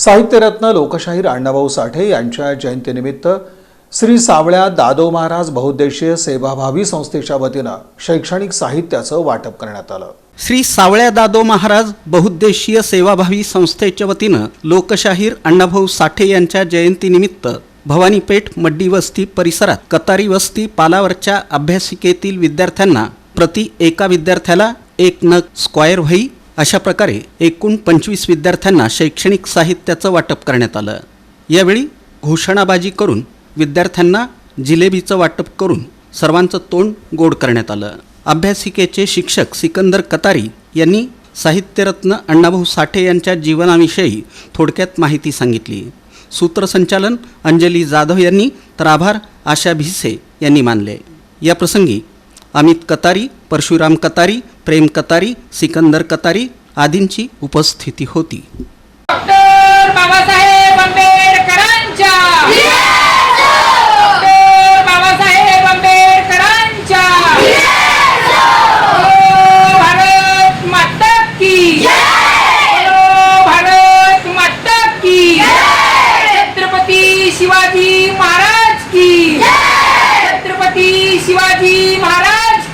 साहित्यरत्न लोकशाहीर अण्णाभाऊ साठे यांच्या जयंतीनिमित्त श्री सावळ्या दादो महाराज बहुउद्देशीय सेवाभावी संस्थेच्या वतीनं शैक्षणिक साहित्याचं वाटप करण्यात आलं. श्री सावळ्या दादो महाराज बहुउद्देशीय सेवाभावी संस्थेच्या वतीनं लोकशाहीर अण्णाभाऊ साठे यांच्या जयंतीनिमित्त भवानीपेठ मड्डी वस्ती परिसरात कतारी वस्ती पालावरच्या अभ्यासिकेतील विद्यार्थ्यांना प्रति एका विद्यार्थ्याला एक नग स्क्वायर व्हाई अशा प्रकारे एकूण पंचवीस विद्यार्थ्यांना शैक्षणिक साहित्याचं वाटप करण्यात आलं. यावेळी घोषणाबाजी करून विद्यार्थ्यांना जिलेबीचं वाटप करून सर्वांचं तोंड गोड करण्यात आलं. अभ्यासिकेचे शिक्षक सिकंदर कतारी यांनी साहित्यरत्न अण्णाभाऊ साठे यांच्या जीवनाविषयी थोडक्यात माहिती सांगितली. सूत्रसंचालन अंजली जाधव यांनी तर आभार आशा भिसे यांनी मानले. या प्रसंगी अमित कतारी परशुराम कतारी प्रेम कतारी सिकंदर कतारी आदींची उपस्थिती होती. डॉक्टर बाबासाहेब आंबेडकरांच्या. बाबासाहेब आंबेडकरांच्या. भारत की. भारत की. छत्रपती शिवाजी महाराज की. छत्रपती शिवाजी महाराज